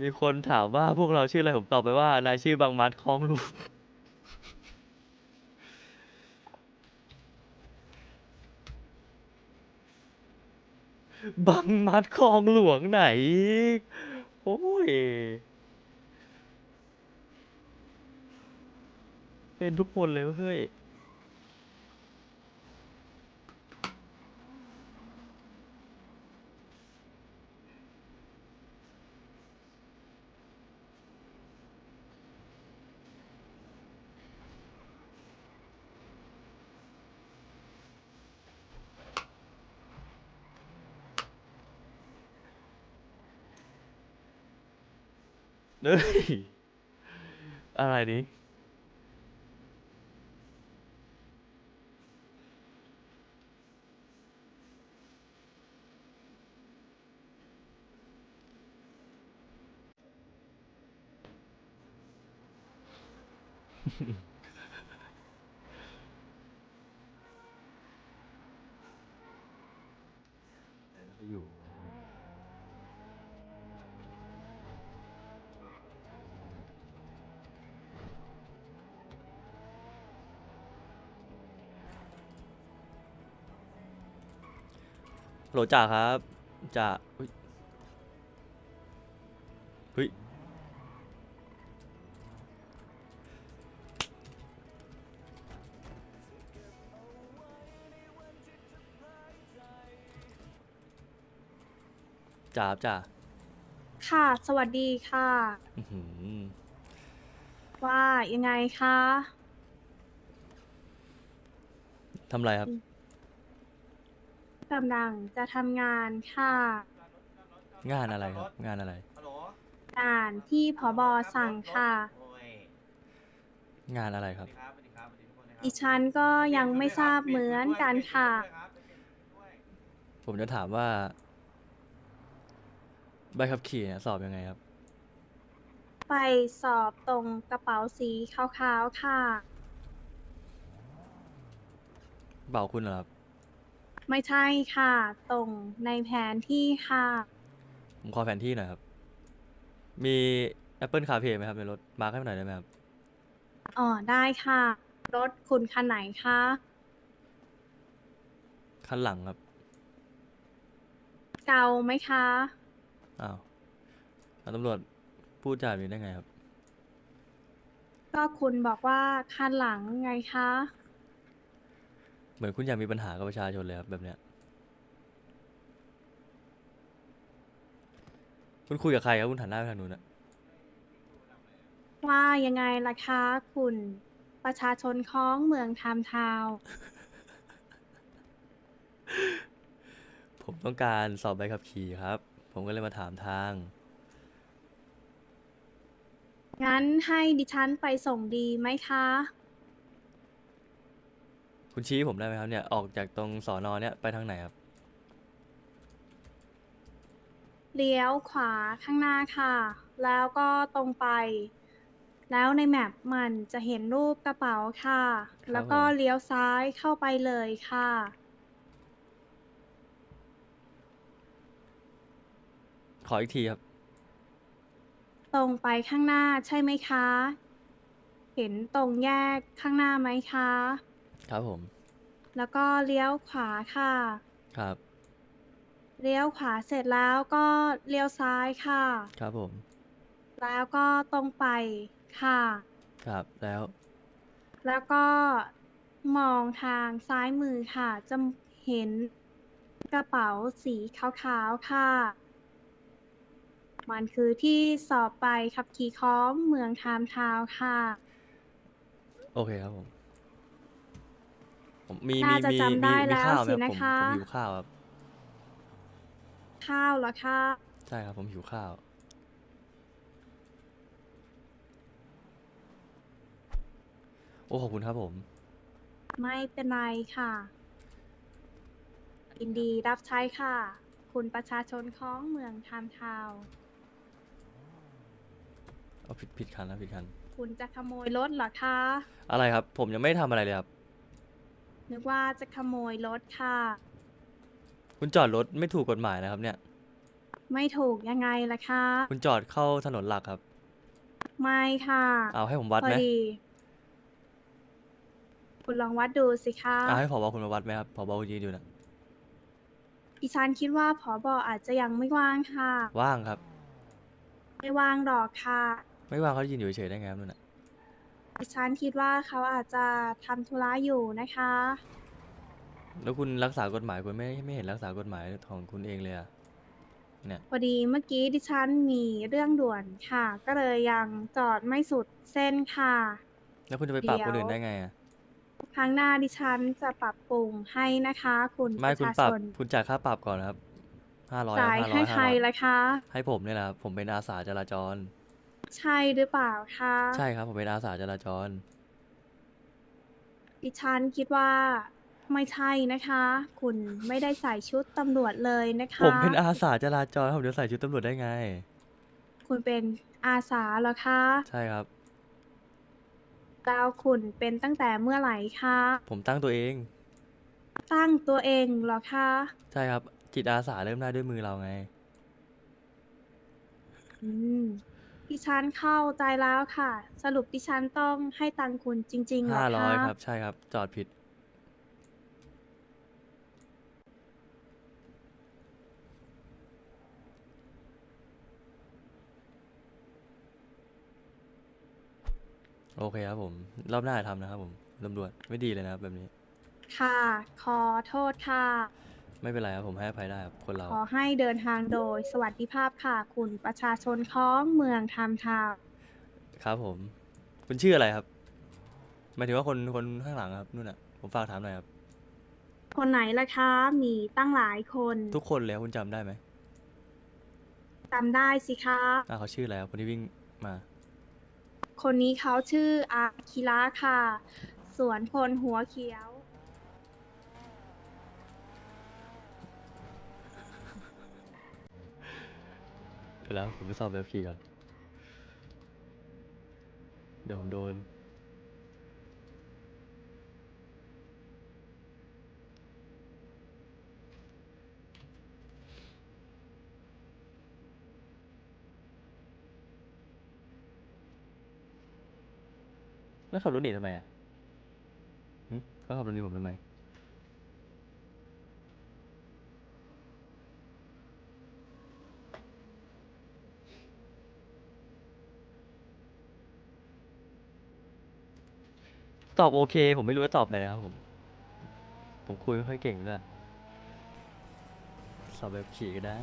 มีคนถามว่าพวกเราชื่ออะไรผมตอบไปว่านายชื่อบางมัดคลองหลวงบางมัดคลองหลวงไหน โอ้ย เป็นทุกคนเลยเฮ้ย เฮ้ย อะไรนี้อยู่ โหลจ่าครับจ่าเฮ้ยเฮ้ยจ่าครับจ่าค่ะ สวัสดีค่ะ อื้อหือว่ายังไงคะ ทำไรครับ กำลังจะทำงานค่ะ งานอะไรครับ งานอะไรฮัลโหลงานที่ผอบอสั่งค่ะโอ้ยงานอะไรครับสวัสดีครับสวัสดีครับสวัสดีทุกคนนะครับดิฉันก็ยังไม่ทราบเหมือนกันค่ะ ผมจะถามว่า ใบขับขี่เนี่ยสอบยังไงครับ ไปสอบตรงกระเป๋าสีขาวๆค่ะ เป่าคุณเหรอครับ ไม่ใช่ค่ะ ตรงในแผนที่ค่ะ ผมขอแผนที่หน่อยครับ มี Apple CarPlay ไหมครับในรถ มาร์คให้หน่อยได้ไหมครับ อ๋อได้ค่ะ รถคุณคันไหนคะคันหลังครับ เกาไหมคะ อ้าวแล้วตำรวจพูดจาแบบนี้ได้ไงครับ ก็คุณบอกว่าคันหลังไงคะ เหมือนคุณอยากมีปัญหากับประชาชนเลยครับแบบเนี้ย คุณคุยกับใครครับคุณหันหน้าไปทางนู้นอะว่ายังไงล่ะคะคุณประชาชนของเมืองไทามทาวน์ผมต้องการสอบใบขับขี่ครับ ผมก็เลยมาถามทาง งั้นให้ดิฉันไปส่งดีไหมคะ คุณชี้ผมได้ไหมครับเนี่ย ออกจากตรงสอนอเนี่ยไปทางไหนครับ เลี้ยวขวาข้างหน้าค่ะ แล้วก็ตรงไป แล้วในแมปมันจะเห็นรูปกระเป๋าค่ะ แล้วก็ผมเลี้ยวซ้ายเข้าไปเลยค่ะ ขออีกทีครับ ตรงไปข้างหน้าใช่ไหมคะ เห็นตรงแยกข้างหน้าไหมคะ ครับผม แล้วก็เลี้ยวขวาค่ะ ครับ เลี้ยวขวาเสร็จแล้วก็เลี้ยวซ้ายค่ะ ครับผม แล้วก็ตรงไปค่ะ ครับ แล้ว แล้วก็มองทางซ้ายมือค่ะ จะเห็นกระเป๋าสีขาวๆค่ะ มันคือที่สอบไปขับขี่ของเมืองไทามทาวน์ค่ะ โอเคครับผม ผมมีน่ามีจะมีจำได้มีมีแล้วข้าวไหมสิครับนะผมคะ ผมหิวข้าวครับข้าวเหรอคะใช่ครับผมหิวข้าว โอ้ขอบคุณครับผม ไม่เป็นไรค่ะยินดีรับใช้ค่ะ คุณประชาชนของเมืองไทามทาวน์เอาผิดผิดคันแล้วผิดคัน คุณจะขโมยรถเหรอคะ อะไรครับ ผมยังไม่ได้ทำอะไรเลยครับ นึกว่าจะขโมยรถค่ะ คุณจอดรถไม่ถูกกฎหมายนะครับเนี่ย ไม่ถูกยังไงล่ะคะ คุณจอดเข้าถนนหลักครับ ไม่ค่ะ เอาให้ผมวัดพอไหมดี คุณลองวัดดูสิคะเอาให้ผอบคุณมาวัดไหมครับผอบยืนอยู่นะดิฉันคิดว่าผอบออาจจะยังไม่ว่างค่ะ ว่างครับ ไม่ว่างหรอกค่ะ ไม่ว่างเขายืนอยู่เฉยๆได้ไงครับนั่นน่ะ ดิฉันคิดว่าเขาอาจจะทำธุระอยู่นะคะ แล้วคุณรักษากฎหมายคุณไม่ไม่เห็นรักษากฎหมายของคุณเองเลยอะเนี่ยพอดีเมื่อกี้ดิฉันมีเรื่องด่วนค่ะ ก็เลยยังจอดไม่สุดเส้นค่ะ แล้วคุณจะไปปรับเดี๋ยวคนอื่นได้ไงอะครั้งหน้าดิฉันจะปรับปรุงให้นะคะ คุณปไม่ระคุณชาปรับชนคุณจ่ายค่าปรับก่อนนะครับห้าร้อยจ่ายห้าร้ให้อยใครห้าร้อยล่ะคะ ให้ผมเนี่ยแหละครับผมเป็นอาสาจราจร ใช่หรือเปล่าคะใช่ครับผมเป็นอาสาจราจร ดิฉันคิดว่าไม่ใช่นะคะ คุณไม่ได้ใส่ชุดตำรวจเลยนะคะ ผมเป็นอาสาจราจรผมจะใส่ชุดตำรวจได้ไง คุณเป็นอาสาเหรอคะใช่ครับ แล้วคุณเป็นตั้งแต่เมื่อไหร่คะผมตั้งตัวเอง ตั้งตัวเองเหรอคะใช่ครับ จิตอาสาเริ่มได้ด้วยมือเราไง อืม ดิฉันเข้าใจแล้วค่ะ สรุปดิฉันต้องให้ตังค์คุณจริงๆเหรอห้าคะร้อยครับใช่ครับ จอดผิด โอเคครับผม รอบหน้าทำนะครับผมตำรวจไม่ดีเลยนะครับแบบนี้ ค่ะ ขอโทษค่ะ ไม่เป็นไรครับผมให้อภัยได้ครับคนเรา ขอให้เดินทางโดยสวัสดิภาพค่ะ คุณประชาชนของเมืองทำทาวครับผม คุณชื่ออะไรครับหมายถึงว่าคนคนข้างหลังครับนู่นน่ะ ผมฝากถามหน่อยครับ คนไหนล่ะคะ มีตั้งหลายคนทุกคนเลยครับคุณจำได้ไหมจำได้สิคะ อ่าเขาชื่ออะไรครับคนที่วิ่งมา คนนี้เขาชื่ออาคิระค่ะ ส่วนคนหัวเขียว เดี๋ยวแล้วผมไปสอบแบบขี่ก่อน เดี๋ยวผมโดน แล้วขับรถหนีทำไมอะเขาขับรถหนีผมทำไม ตอบโอเค ผมไม่รู้จะตอบอะไรนะครับผม ผมคุยไม่ค่อยเก่งด้วยสอบแบบขี่ก็ได้